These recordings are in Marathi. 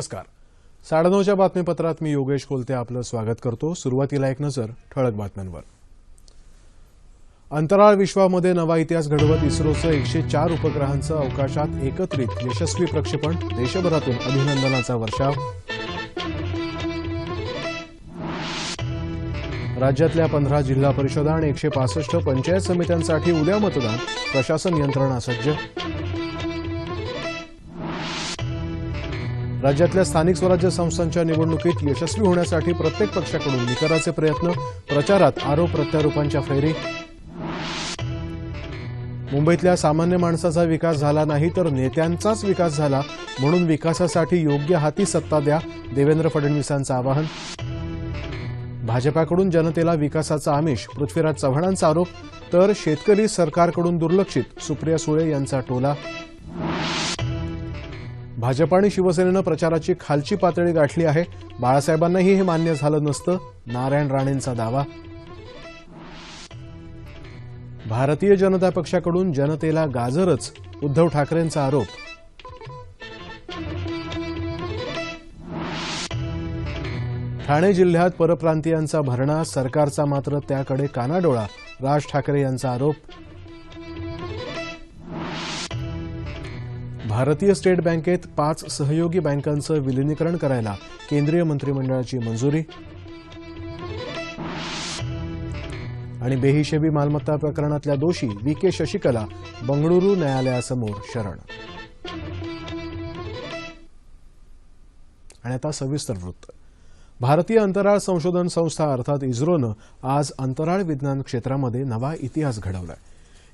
नमस्कार. साडेनऊच्या बातमीपत्रात मी योगेश कोलते आपलं स्वागत करतो. सुरुवातीला एक नजर ठळक बातम्यांवर. अंतराळ विश्वामध्ये नवा इतिहास घडवत इस्रोचं एकशे चार उपग्रहांचं अवकाशात एकत्रित यशस्वी प्रक्षेपण देशभरातून अभिनंदनाचा वर्षाव. राज्यातल्या पंधरा जिल्हा परिषदा आणि एकशे पासष्ट पंचायत समित्यांसाठी उद्या मतदान प्रशासन यंत्रणा सज्ज. राज्यातल्या स्थानिक स्वराज्य संस्थांच्या निवडणुकीत यशस्वी होण्यासाठी प्रत्येक पक्षाकडून निकराचे प्रयत्न प्रचारात आरोप प्रत्यारोपांच्या फैरी. मुंबईतल्या सामान्य माणसाचा विकास झाला नाही तर नेत्यांचाच विकास झाला म्हणून विकासासाठी योग्य हाती सत्ता द्या देवेंद्र फडणवीसांचं आवाहन. भाजपाकडून जनतेला विकासाचा आमिष पृथ्वीराज चव्हाणांचा आरोप तर शेतकरी सरकारकडून दुर्लक्षित सुप्रिया सुळे यांचा टोला. भाजप आणि शिवसेनेनं प्रचाराची खालची पातळी गाठली आहे. बाळासाहेबांनाही हे मान्य झालं नसतं. नारायण राणेंचा दावा. भारतीय जनता पक्षाकडून जनतेला गाजरच उद्धव ठाकरेंचा आरोप. ठाणे जिल्ह्यात परप्रांतीयांचा भरणा सरकारचा मात्र त्याकडे कानाडोळा राज ठाकरे यांचा आरोप. भारतीय स्टेट बँकेत पाच सहयोगी बँकांचं विलिनीकरण करायला केंद्रीय मंत्रिमंडळाची मंजुरी. आणि बेहिशेबी मालमत्ता प्रकरणातल्या दोषी व्ही के शशिकला बंगळुरू न्यायालयासमोर शरण. आणि आता सविस्तर वृत्त. भारतीय अंतराळ संशोधन संस्था अर्थात इस्रोनं आज अंतराळ विज्ञान क्षेत्रामध्ये नवा इतिहास घडवलाय.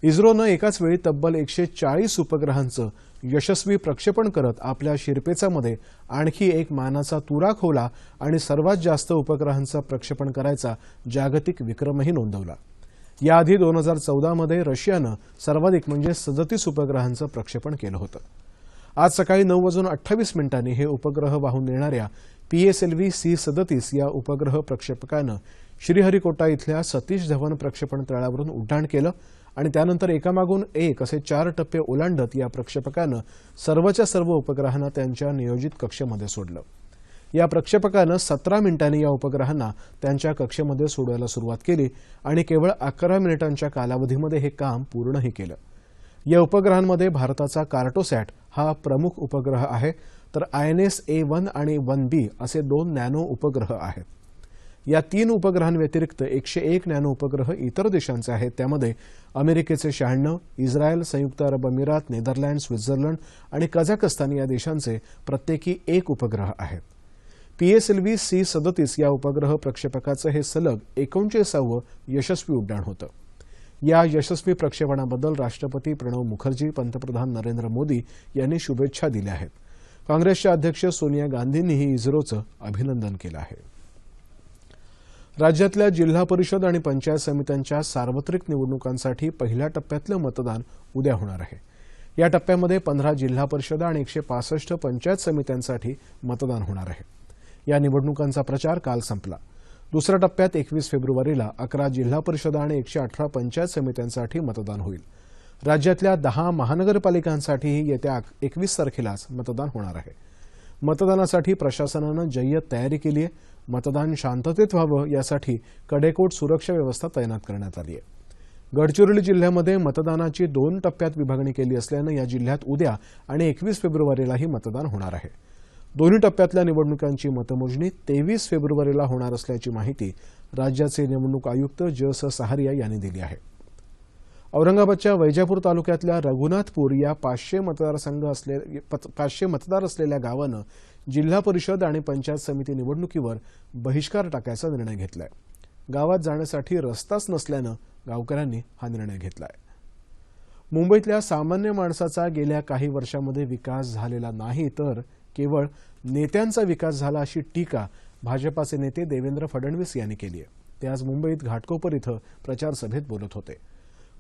इस्रोनं एकाच वेळी तब्बल एकशे चाळीस उपग्रहांचं यशस्वी प्रक्षेपण करत आपल्या शिरपेचामध्ये आणखी एक मानाचा तुरा खोला आणि सर्वात जास्त उपग्रहांचं प्रक्षेपण करायचा जागतिक विक्रमही नोंदवला. याआधी दोन हजार चौदामध्ये रशियानं सर्वाधिक म्हणजे सदतीस उपग्रहांचं प्रक्षेपण केलं होतं. आज सकाळी नऊ वाजून अठ्ठावीस मिनिटांनी हे उपग्रह वाहून नेणाऱ्या पीएसएलव्ही सी सदतीस या उपग्रह प्रक्षेपकानं श्रीहरिकोटा इथल्या सतीश धवन प्रक्षेपण तळावरून उड्डाण केलं आणि त्यानंतर एकामागून एक असे चार टप्पे ओलांडत या प्रक्षेपकानं सर्वच्या सर्व उपग्रहांना त्यांच्या नियोजित कक्षेमध्ये सोडलं. या प्रक्षेपकानं सतरा मिनिटांनी या उपग्रहांना त्यांच्या कक्षेमध्ये सोडवायला सुरुवात केली आणि केवळ अकरा मिनिटांच्या कालावधीमध्ये हे काम पूर्णही केलं. या उपग्रहांमध्ये भारताचा कार्टोसॅट हा प्रमुख उपग्रह आहे तर I N S A one आणि वन बी असे दोन नॅनो उपग्रह आहेत. या तीन उपग्रहांव्यतिरिक्त एकशे एक नॅनो उपग्रह इतर देशांचे आहेत. त्यामध्ये अमेरिकेचे शहाण्णव इस्रायल संयुक्त अरब अमिरात नेदरलँड स्वित्झर्लंड आणि कझाकस्तान या देशांचे प्रत्येकी एक उपग्रह आहेत. पीएसएलव्ही सी सदतीस या उपग्रह प्रक्षेपकाचं हे सलग एकोणचाळीसावं यशस्वी उड्डाण होतं. या यशस्वी प्रक्षेपणाबद्दल राष्ट्रपती प्रणव मुखर्जी पंतप्रधान नरेंद्र मोदी यांनी शुभेच्छा दिल्या आहेत. काँग्रेसच्या अध्यक्ष सोनिया गांधींनीही इस्रोचं अभिनंदन केलं आहे. राज्यातल्या जिल्हा परिषद आणि पंचायत समित्यांच्या सार्वत्रिक निवडणुकांसाठी पहिल्या टप्प्यातलं मतदान उद्या होणार आहे. या टप्प्यामध्ये पंधरा जिल्हा परिषदा आणि एकशे पासष्ट पंचायत समित्यांसाठी मतदान होणार आहे. या निवडणुकांचा प्रचार काल संपला. दुसऱ्या टप्प्यात एकवीस फेब्रुवारीला अकरा जिल्हा परिषदा आणि एकशे अठरा पंचायत समित्यांसाठी मतदान होईल. राज्यातल्या दहा महानगरपालिकांसाठीही येत्या एकवीस तारखेलाच मतदान होणार आहे. मतदानासाठी प्रशासनानं जय्यत तयारी केली आहे मतदान शांततेत व्हावं यासाठी कडेकोट सुरक्षा व्यवस्था तैनात करण्यात आली आहे. गडचिरोली जिल्ह्यामध्ये मतदानाची दोन टप्प्यात विभागणी केली असल्यानं या जिल्ह्यात उद्या आणि एकवीस फेब्रुवारीलाही मतदान होणार आहे. दोन्ही टप्प्यातल्या निवडणुकांची मतमोजणी तेवीस फेब्रुवारीला होणार असल्याची माहिती राज्याचे निवडणूक आयुक्त ज स सहारिया यांनी दिली आहे. औरंगाबादच्या वैजापूर तालुक्यातल्या रघुनाथपूर या पाचशे मतदारसंघ असले पाचशे मतदार असलेल्या गावानं जिल्हा परिषद आणि पंचायत समिती निवडणुकीवर बहिष्कार टाकायचा निर्णय घेतलाय. गावात जाण्यासाठी रस्ताच नसल्यानं गावकऱ्यांनी हा निर्णय घेतलाय. मुंबईतल्या सामान्य माणसाचा गेल्या काही वर्षामध्ये विकास झालेला नाही तर केवळ नेत्यांचा विकास झाला अशी टीका भाजपाचे नेते देवेंद्र फडणवीस यांनी केली आहे. ते आज मुंबईत घाटकोपर इथं प्रचारसभेत बोलत होते.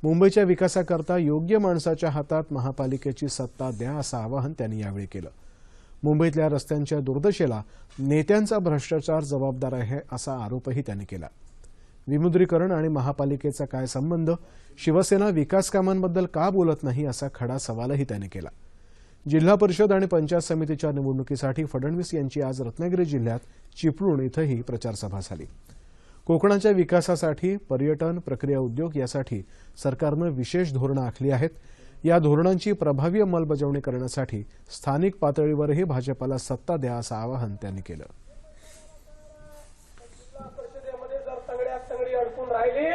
मुंबईच्या विकासाकरता योग्य माणसाच्या हातात महापालिकेची सत्ता द्या असं आवाहन त्यांनी यावेळी केलं. मुंबईतल्या रस्त्यांच्या दुर्दशेला नेत्यांचा भ्रष्टाचार जबाबदार आहे असा आरोपही त्यांनी केला. विमुद्रीकरण आणि महापालिकेचा काय संबंध? शिवसेना विकास कामांबद्दल का बोलत नाही असा खडा सवालही त्यांनी केला. जिल्हा परिषद आणि पंचायत समितीच्या निवडणुकीसाठी फडणवीस यांची आज रत्नागिरी जिल्ह्यात चिपळूण इथंही प्रचारसभा झाली. कोकणाच्या विकासासाठी पर्यटन प्रक्रिया उद्योग यासाठी सरकारनं विशेष धोरणं आखली आहेत. या धोरणांची प्रभावी अंमलबजावणी करण्यासाठी स्थानिक पातळीवरही भाजपाला सत्ता द्या असं आवाहन त्यांनी केलं. परिषदेमध्ये अडकून राहिली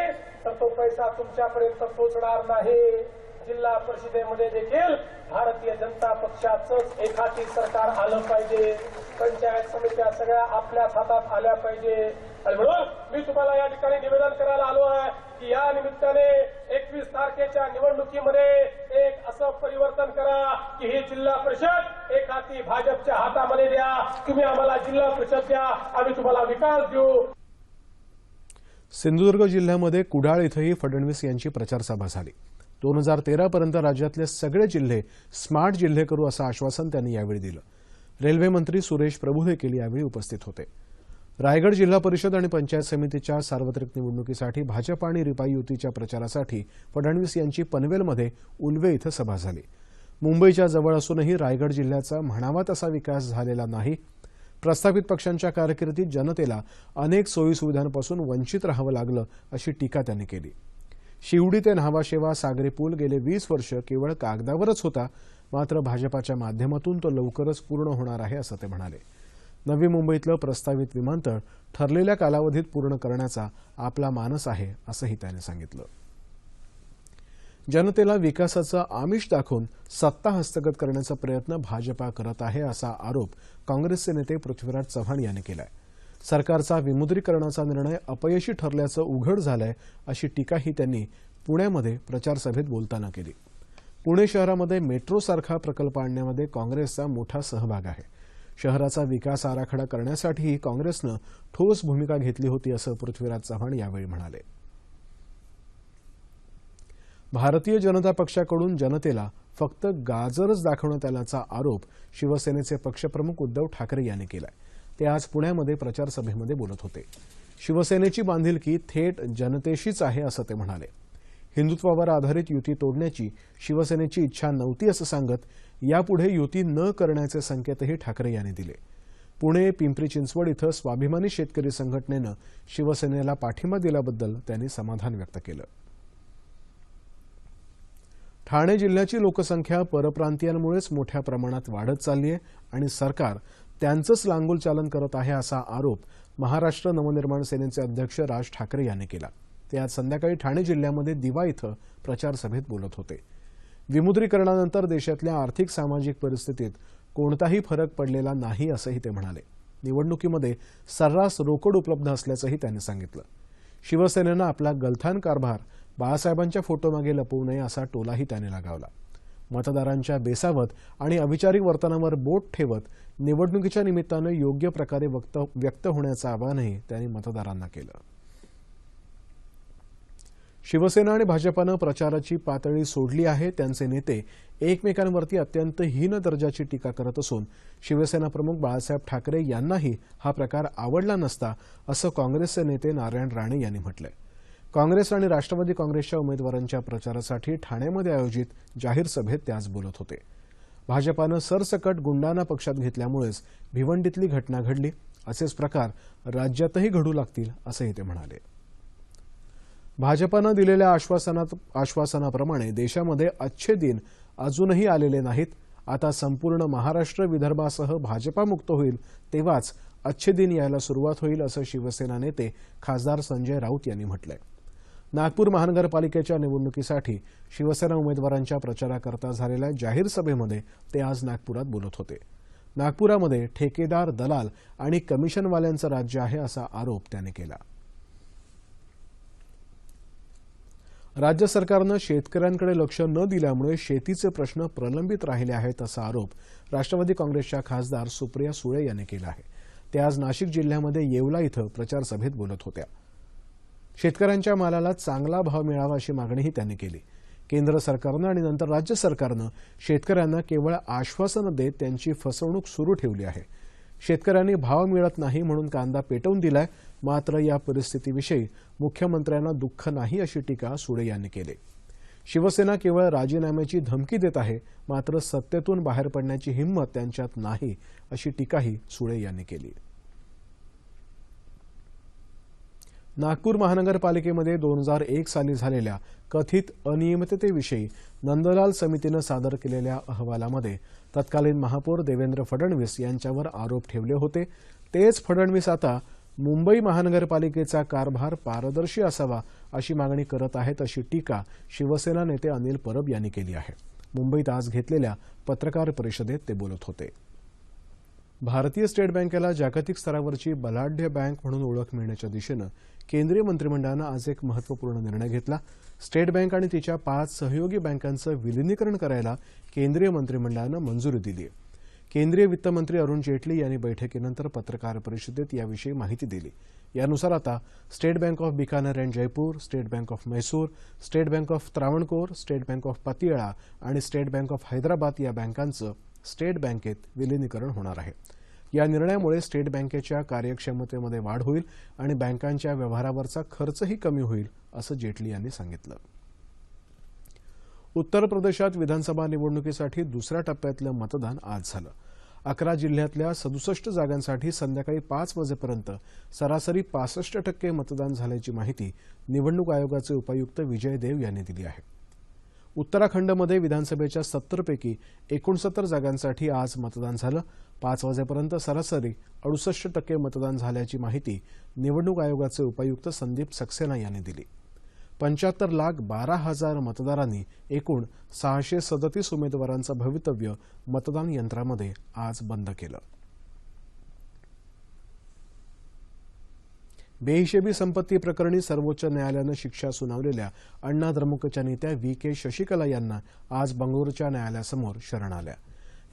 तर तो पैसा तुमच्यापर्यंत पोहोचणार नाही. जिल्हा परिषदेमध्ये देखील भारतीय जनता पक्षाचंच एकाकी सरकार आलं पाहिजे. पंचायत समित्या सगळ्या आपल्याच हातात आल्या पाहिजे. आणि म्हणून मी तुम्हाला या ठिकाणी निवेदन करायला आलो आहे की या निमित्ताने एकवीस तारखेच्या निवडणुकीमध्ये परिवर्तन करा की ही जिल्हा परिषद एक हाती भाजपच्या हातामध्ये द्या. तुम्ही आम्हाला जिल्हा परिषद द्या. आम्ही तुम्हाला विकास देऊ. सिंधुदुर्ग जिल्ह्यामध्ये कुडाळ इथंही फडणवीस यांची प्रचारसभा झाली. दोन हजार तेरापर्यंत राज्यातले सगळे जिल्हे स्मार्ट जिल्हे करू असं आश्वासन त्यांनी यावेळी दिलं. रेल्वे मंत्री सुरेश प्रभू देखील यावेळी उपस्थित होते. रायगड जिल्हा परिषद आणि पंचायत समितीच्या सार्वत्रिक निवडणुकीसाठी भाजप आणि रिपाई युतीच्या प्रचारासाठी फडणवीस यांची पनवेलमध्ये उलवे इथं सभा झाली. मुंबईच्या जवळ असूनही रायगड जिल्ह्याचा म्हणावा तसा विकास झालेला नाही. प्रस्थापित पक्षांच्या कारकिर्दीत जनतेला अनेक सोयीसुविधांपासून वंचित राहावं लागलं अशी टीका त्यांनी केली. शिवडी ते न्हावाशेवा सागरी पूल गेले वीस वर्ष केवळ कागदावरच होता मात्र भाजपाच्या माध्यमातून तो लवकरच पूर्ण होणार आहे असं ते म्हणाले. नवी मुंबईतलं प्रस्तावित विमानतळ ठरलेल्या कालावधीत पूर्ण करण्याचा आपला मानस आहे असंही त्याने सांगितलं. जनतेला विकासाचं आमिष दाखवून सत्ता हस्तगत करण्याचा प्रयत्न भाजपा करत आहे असा आरोप काँग्रेसचे नेते पृथ्वीराज चव्हाण यांनी केलाय. सरकारचा विमुद्रीकरणाचा निर्णय अपयशी ठरल्याचं उघड झालंय अशी टीकाही त्यांनी पुण्यामध्ये प्रचारसभेत बोलताना केली. पुणे शहरामध्ये मेट्रोसारखा प्रकल्प आणण्यामध्ये काँग्रेसचा मोठा सहभाग आहे. शहराचा विकास आराखडा करण्यासाठीही काँग्रेसनं ठोस भूमिका घेतली होती असं पृथ्वीराज चव्हाण यावेळी म्हणाले. भारतीय जनता पक्षाकडून जनतेला फक्त गाजरच दाखवण्यात आल्याचा आरोप शिवसेनेचे पक्षप्रमुख उद्धव ठाकरे यांनी केलाय. ते आज पुण्यामध्ये प्रचारसभेमध्ये बोलत होते. शिवसेनेची बांधिलकी थेट जनतेशीच आहे असं ते म्हणाले. हिंदुत्वावर आधारित युती तोडण्याची शिवसेनेची इच्छा नव्हती असं सांगत यापुढे युती न करण्याचे संकेतही ठाकरे यांनी दिले. पुणे पिंपरी चिंचवड इथं स्वाभिमानी शेतकरी संघटनेनं शिवसेनेला पाठिंबा दिल्याबद्दल त्यांनी समाधान व्यक्त केलं. ठाणे जिल्ह्याची लोकसंख्या परप्रांतीयांमुळेच मोठ्या प्रमाणात वाढत चालली आहे आणि सरकार त्यांचंच लांगूल चालन करत आहे असा आरोप महाराष्ट्र नवनिर्माण सेनेचे अध्यक्ष राज ठाकरे यांनी केला. ते आज संध्याकाळी ठाणे जिल्ह्यामध्ये दिवा इथं प्रचारसभेत बोलत होते. विमुद्रीकरणानंतर देशातल्या आर्थिक सामाजिक परिस्थितीत कोणताही फरक पडलेला नाही असंही ते म्हणाले. निवडणुकीमध्ये सर्रास रोकड उपलब्ध असल्याचंही त्यांनी सांगितलं. शिवसेनेनं आपला गलथान कारभार बाळासाहेबांच्या फोटोमागे लपवू नये असा टोलाही त्याने लगावला. मतदारांच्या बेसावत आणि अविचारिक वर्तनावर बोट ठेवत निवडणुकीच्या निमित्तानं योग्य प्रकारे वक्त व्यक्त होण्याचं आवाहनही त्यांनी मतदारांना केलं. शिवसेना आणि भाजपानं प्रचाराची पातळी सोडली आहे. त्यांचे नेते एकमेकांवरती अत्यंत हीन दर्जाची टीका करत असून शिवसेना प्रमुख बाळासाहेब ठाकरे यांनाही हा प्रकार आवडला नसता असं काँग्रेसचे नेते नारायण राणे यांनी म्हटलंय. काँग्रेस आणि राष्ट्रवादी काँग्रेसच्या उमेदवारांच्या प्रचारासाठी ठाण्यामध्ये आयोजित जाहीर सभेत ते आज बोलत होते. भाजपानं सरसकट गुंडांना पक्षात घेतल्यामुळेच भिवंडीतली घटना घडली. असेच प्रकार राज्यातही घडू लागतील असंही ते म्हणाले. भाजपानं दिलेल्या आश्वासनात आश्वासनाप्रमाणे देशामध्ये अच्छे दिन अजूनही आलेले नाहीत. आता संपूर्ण महाराष्ट्र विदर्भासह भाजपामुक्त होईल तेव्हाच अच्छे दिन यायला सुरुवात होईल असं शिवसेना नेते खासदार संजय राऊत यांनी म्हटलंय. नागपूर महानगरपालिकेच्या निवडणुकीसाठी शिवसेना उमेदवारांच्या प्रचाराकरता झालेल्या जाहीर सभेमध्ये ते आज नागपुरात बोलत होते. नागपुरामध्ये ठेकेदार दलाल आणि कमिशनवाल्यांचं राज्य आहे असा आरोप त्याने केला. राज्य सरकारनं शेतकऱ्यांकडे लक्ष न दिल्यामुळे शेतीचे प्रश्न प्रलंबित राहिले आहेत असा आरोप राष्ट्रवादी काँग्रेसच्या खासदार सुप्रिया सुळे यांनी केला आहे. ते आज नाशिक जिल्ह्यामध्ये येवला इथं प्रचारसभेत बोलत होत्या. शेतकऱ्यांच्या मालाला चांगला भाव मिळावा अशी मागणीही त्यांनी केली. केंद्र सरकारनं आणि नंतर राज्य सरकारनं शेतकऱ्यांना केवळ आश्वासनं देत त्यांची फसवणूक सुरू ठेवली आहे. शेतकऱ्यांनी भाव मिळत नाही म्हणून कांदा पेटवून दिलाय. मात्र या परिस्थितीविषयी मुख्यमंत्र्यांना दुःख नाही अशी टीका सुळे यांनी केली. शिवसेना केवळ राजीनाम्याची धमकी देत आहे मात्र सत्तेतून बाहेर पडण्याची हिंमत त्यांच्यात नाही अशी टीकाही सुळे यांनी केली. नागपूर महानगरपालिकेमध्ये दोन हजार एक साली झालेल्या कथित अनियमिततेविषयी नंदलाल समितीनं सादर केलेल्या अहवालामध्ये तत्कालीन महापौर देवेंद्र फडणवीस यांच्यावर आरोप ठेवले होते. तेच फडणवीस आता मुंबई महानगरपालिकेचा कारभार पारदर्शी असावा अशी मागणी करत आहेत अशी टीका शिवसेना नेते अनिल परब यांनी केली आहे. मुंबईत आज घेतलेल्या पत्रकार परिषदेत ते बोलत होते. भारतीय स्टेट बँकेला जागतिक स्तरावरची बलाढ्य बँक म्हणून ओळख मिळण्याच्या दिशेनं केंद्रीय मंत्रिमंडळानं आज एक महत्त्वपूर्ण निर्णय घेतला. स्टेट बँक आणि तिच्या पाच सहयोगी बँकांचं विलिनीकरण करायला केंद्रीय मंत्रिमंडळानं मंजुरी दिली आहे केंद्रीय वित्तमंत्री अरुण जेटली यांनी बैठकीनंतर पत्रकार परिषदेत याविषयी माहिती दिली. यानुसार आता State Bank of Bikaner and Jaipur State Bank of Mysore State Bank of Travancore State Bank of Patiala आणि स्टेट बँक ऑफ हैदराबाद या बँकांचं स्टेट बँकेत विलिनीकरण होणार आहे. या निर्णयामुळे स्टेट बँकेच्या कार्यक्षमतेमध्ये वाढ होईल आणि बँकांच्या व्यवहारावरचा खर्चही कमी होईल असं जेटली यांनी सांगितलं. उत्तर प्रदेशात विधानसभा निवडणुकीसाठी दुसऱ्या टप्प्यातलं मतदान आज झालं. अकरा जिल्ह्यातल्या सदुसष्ट जागांसाठी संध्याकाळी पाच वाजेपर्यंत सरासरी पासष्ट टक्के मतदान झाल्याची माहिती निवडणूक आयोगाचे उपायुक्त विजय देव यांनी दिली आहे. उत्तराखंडमध्ये विधानसभेच्या सत्तरपैकी एकोणसत्तर जागांसाठी आज मतदान झालं. पाच वाजेपर्यंत सरासरी अडुसष्ट टक्के मतदान झाल्याची माहिती निवडणूक आयोगाचे उपायुक्त संदीप सक्सेना यांनी दिली. पंच्याहत्तर लाख बारा हजार मतदारांनी एकूण सहाशे सदतीस उमेदवारांचं भवितव्य मतदान यंत्रामध्ये आज बंद केलं. बेहिशेबी संपत्ती प्रकरणी सर्वोच्च न्यायालयानं शिक्षा सुनावलेल्या अण्णा द्रमुकच्या नेत्या व्ही के शशिकला यांना आज बंगळुरूच्या न्यायालयासमोर शरण आल्या.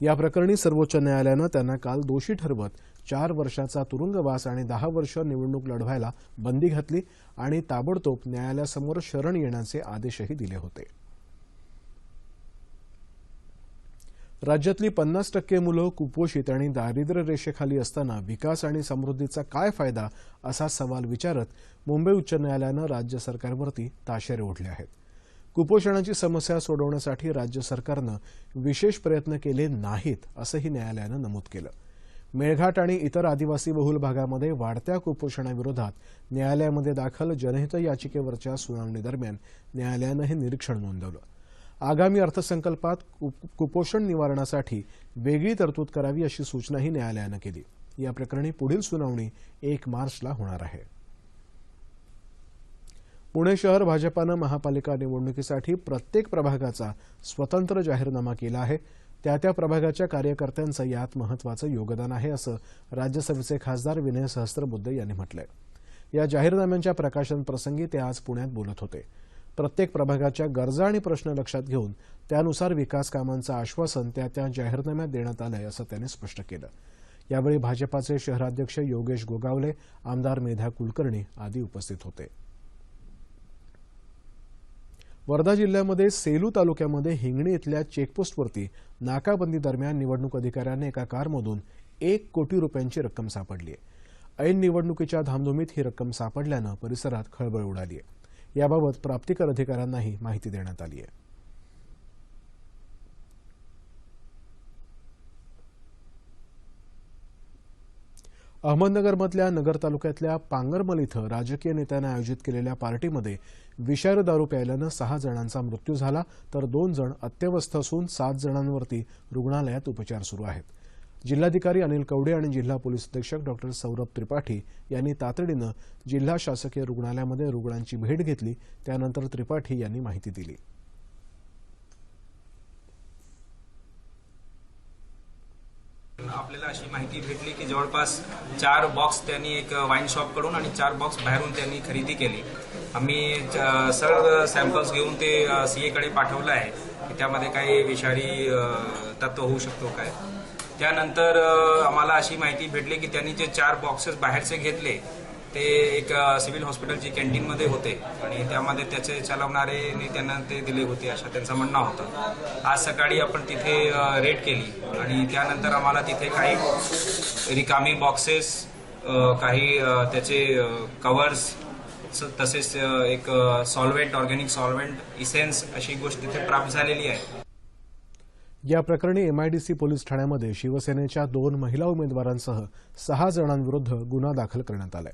या प्रकरणी सर्वोच्च न्यायालयानं त्यांना काल दोषी ठरवत चार वर्षाचा तुरुंगवास आणि दहा वर्ष निवडणूक लढवायला बंदी घातली आणि ताबडतोब न्यायालयासमोर शरण येण्याचे आदेशही दिले होते. राज्यातली पन्नास टक्के मुलं कुपोषित आणि दारिद्र्य रेषेखाली असताना विकास आणि समृद्धीचा काय फायदा असा सवाल विचारत मुंबई उच्च न्यायालयानं राज्य सरकारवरती ताशेरे ओढले आहेत. कुपोषणाची समस्या सोडवण्यासाठी राज्य सरकारनं विशेष प्रयत्न केले नाहीत असंही न्यायालयानं नमूद केलं. मेळघाट आणि इतर आदिवासी बहुल भागामध्ये वाढत्या कुपोषणाविरोधात न्यायालयामध्ये दाखल जनहित याचिकेवरच्या सुनावणीदरम्यान न्यायालयानं हे निरीक्षण नोंदवलं. आगामी अर्थसंकल्पात कुपोषण निवारणासाठी वेगळी तरतूद करावी अशी सूचनाही न्यायालयानं केली. या प्रकरणी पुढील सुनावणी एक मार्चला होणार आहे. पुणे शहर भाजपानं महापालिका निवडणुकीसाठी प्रत्येक प्रभागाचा स्वतंत्र जाहीरनामा केला आहे. त्या त्या प्रभागाच्या कार्यकर्त्यांचं यात महत्वाचं योगदान आहे असं राज्यसभेचे खासदार विनय सहस्त्रबुद्धे यांनी म्हटलंय. या जाहीरनाम्यांच्या प्रकाशन प्रसंगी ते आज पुण्यात बोलत होते. प्रत्येक प्रभागाच्या गरजा आणि प्रश्न लक्षात घेऊन त्यानुसार विकास कामांचं आश्वासन त्या त्या जाहीरनाम्यात देण्यात आलंय असं त्यांनी स्पष्ट केलं. यावेळी भाजपाचे शहराध्यक्ष योगेश गोगावले आमदार मेधा कुलकर्णी आदी उपस्थित होते. वर्धा जिल्ह्यामध्ये सेलू तालुक्यामध्ये हिंगणी इथल्या चेकपोस्टवरती नाकाबंदी दरम्यान निवडणूक अधिकाऱ्याने एका कारमधून एक कोटी रुपयांची रक्कम सापडली आहे ऐन निवडणुकीच्या धामधुमीत ही रक्कम सापडल्यानं परिसरात खळबळ उडाली आहे याबाबत प्राप्तिकर अधिकाऱ्यांनाही माहिती देण्यात आली आहे. अहमदनगरमधल्या नगर तालुक्यातल्या पांगरमल इथं राजकीय नेत्यानं आयोजित केलेल्या पार्टीमध्ये विषारी दारू प्यायल्यानं सहा जणांचा मृत्यू झाला तर दोन जण अत्यवस्थ असून सात जणांवरती रुग्णालयात उपचार सुरू आहेत. जिल्हाधिकारी अनिल कवडे आणि जिल्हा पोलीस अधीक्षक डॉक्टर सौरभ त्रिपाठी यांनी तातडीनं जिल्हा शासकीय रुग्णालयामध्ये रुग्णांची भेट घेतली. त्यानंतर त्रिपाठी यांनी माहिती दिली. आपल्याला अशी माहिती भेटली की जवळपास चार बॉक्स त्यांनी एक वाईन शॉपकडून आणि चार बॉक्स बाहेरून त्यांनी खरेदी केली. आम्ही सर्व सॅम्पल्स घेऊन ते सीए कडे पाठवलं आहे. की त्यामध्ये काही विषारी तत्व होऊ शकतो काय? त्यानंतर आम्हाला अशी माहिती भेटली की त्यांनी जे चार बॉक्सेस बाहेरचे घेतले ते एक सिव्हिल हॉस्पिटलची कॅन्टीनमध्ये होते. आणि त्यामध्ये त्याचे चालवणारे त्यांना ते दिले होते अशा त्यांचं म्हणणं होतं. आज सकाळी आपण तिथे रेड केली. आणि त्यानंतर आम्हाला तिथे काही रिकामी बॉक्सेस काही त्याचे कवर्स तसेच एक सॉल्वेंट ऑर्गॅनिक सॉल्वेंट इसेन्स अशी गोष्ट तिथे प्राप्त झालेली आहे. या प्रकरणी एमआयडीसी पोलीस ठाण्यामध्ये शिवसेनेच्या दोन महिला उमेदवारांसह सहा जणांविरुद्ध गुन्हा दाखल करण्यात आलाय.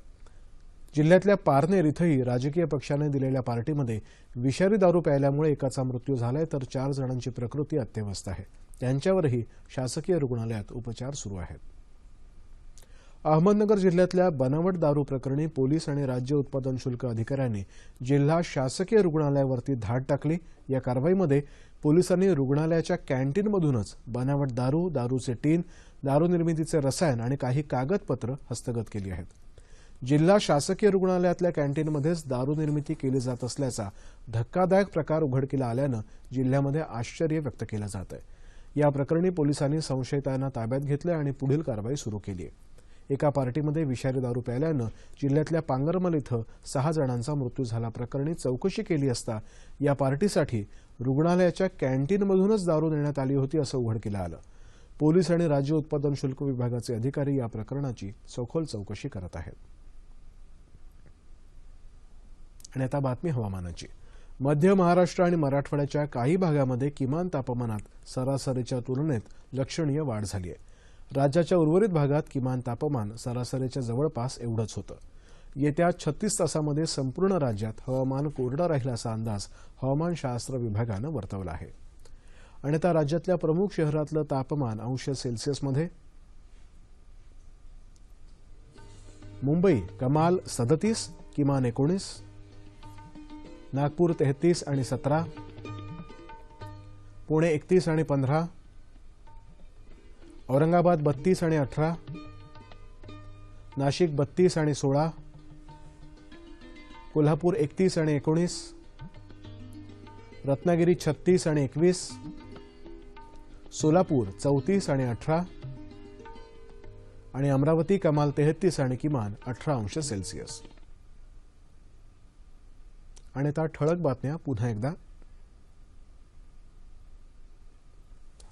जिल्ह्यातल्या पारनेर इथंही राजकीय पक्षाने दिलेल्या पार्टीमध्ये विषारी दारू प्यायल्यामुळे एकाचा मृत्यू झालाय तर चार जणांची प्रकृती अत्यवस्थ आहे. त्यांच्यावरही शासकीय रुग्णालयात उपचार सुरू आहेत. अहमदनगर जिल्ह्यातल्या बनावट दारू प्रकरणी पोलीस आणि राज्य उत्पादन शुल्क अधिकाऱ्यांनी जिल्हा शासकीय रुग्णालयावरती धाड टाकली. या कारवाईमध्ये पोलिसांनी रुग्णालयाच्या कॅन्टीनमधूनच बनावट दारू दारूचे टीन दारू निर्मितीचे रसायन आणि काही कागदपत्र हस्तगत केली आहेत. जिल्हा शासकीय रुग्णालयातल्या कॅन्टीनमध्येच दारू निर्मिती केली जात असल्याचा धक्कादायक प्रकार उघडकीला आल्यानं जिल्ह्यामध्ये आश्चर्य व्यक्त केलं जात आहे या प्रकरणी पोलिसांनी संशयितांना ताब्यात घेतलं आणि पुढील कारवाई सुरू केली आहे एका पार्टीमध्ये विषारी दारू प्यायल्यानं जिल्ह्यातल्या पांगरमल इथं सहा जणांचा मृत्यू झाला. प्रकरणी चौकशी केली असता या पार्टीसाठी रुग्णालयाच्या कॅन्टीनमधूनच दारू देण्यात आली होती असं उघडकीला आलं. पोलीस आणि राज्य उत्पादन शुल्क विभागाचे अधिकारी या प्रकरणाची सखोल चौकशी करत आहेत. आणि आता बातमी हवामानाची. मध्य महाराष्ट्र आणि मराठवाड्याच्या काही भागामध्ये किमान तापमानात सरासरीच्या तुलनेत लक्षणीय वाढ झाली आहे राज्याच्या उर्वरित भागात किमान तापमान सरासरीच्या जवळपास एवढंच होतं. येत्या छत्तीस तासामध्ये संपूर्ण राज्यात हवामान कोरडं राहील असा अंदाज हवामानशास्त्र विभागानं वर्तवला आहे. आणि आता राज्यातल्या प्रमुख शहरातलं तापमान अंश सेल्सिअसमध्ये? मुंबई कमाल सदतीस किमान एकोणीस. नागपूर तेहतीस आणि सतरा. पुणे एकतीस आणि पंधरा. औरंगाबाद बत्तीस आणि अठरा नाशिक बत्तीस आणि सोळा कोल्हापूर एकतीस आणि एकोणीस रत्नागिरी छत्तीस आणि एकवीस सोलापूर चौतीस आणि अठरा आणि अमरावती कमाल तेहतीस आणि किमान अठरा अंश सेल्सिअस. आणि आता ठळक बातम्या पुन्हा एकदा.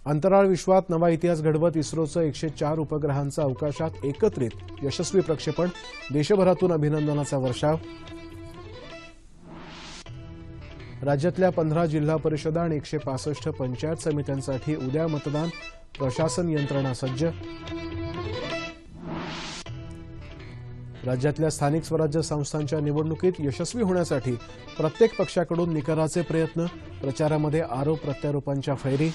अंतराळ विश्वात नवा इतिहास घडवत इस्रोचं एकशे चार उपग्रहांचं अवकाशात एकत्रित यशस्वी प्रक्षेपण. देशभरातून अभिनंदनाचा वर्षाव. राज्यातल्या पंधरा जिल्हा परिषदा आणि एकशे पासष्ट पंचायत समित्यांसाठी उद्या मतदान. प्रशासन यंत्रणा सज्ज. राज्यातल्या स्थानिक स्वराज्य संस्थांच्या निवडणुकीत यशस्वी होण्यासाठी प्रत्येक पक्षाकडून निकराचे प्रयत्न. प्रचारामध्ये आरोप प्रत्यारोपांच्या फैरी.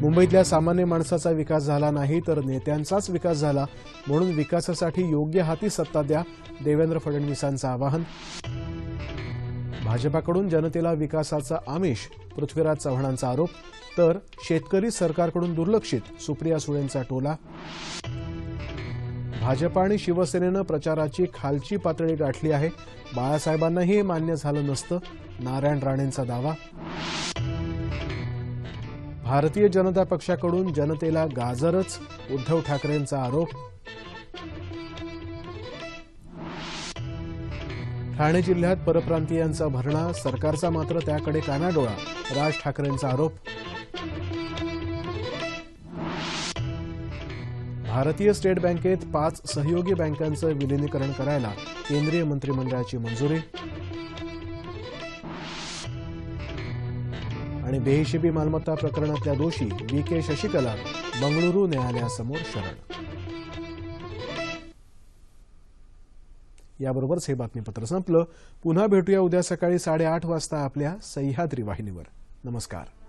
मुंबईतल्या सामान्य माणसाचा विकास झाला नाही तर नेत्यांचाच विकास झाला. म्हणून विकासासाठी योग्य हाती सत्ता द्या देवेंद्र फडणवीसांचं आवाहन. भाजपाकडून जनतेला विकासाचा आमिष पृथ्वीराज चव्हाणांचा आरोप. तर शेतकरी सरकारकडून दुर्लक्षित सुप्रिया सुळेंचा टोला. भाजपा आणि शिवसेनेनं प्रचाराची खालची पातळी गाठली आहे. बाळासाहेबांनाही हे मान्य झालं नसतं. नारायण राणेंचा दावा. भारतीय जनता पक्षाकडून जनतेला गाजरच. उद्धव ठाकरेंचा आरोप. ठाणे जिल्ह्यात परप्रांतीयांचा भरणा सरकारचा मात्र त्याकडे कानाडोळा राज ठाकरेंचा आरोप. भारतीय स्टेट बँकेत पाच सहयोगी बँकांचं विलिनीकरण करायला केंद्रीय मंत्रिमंडळाची मंजुरी. आणि बेहिशेबी मालमत्ता प्रकरणातल्या दोषी बी के शशिकला बंगळुरू न्यायालयासमोर शरण. याबरोबरच हे बातमीपत्र संपलं. पुन्हा भेटूया उद्या सकाळी साडेआठ वाजता आपल्या सह्याद्री वाहिनीवर. नमस्कार.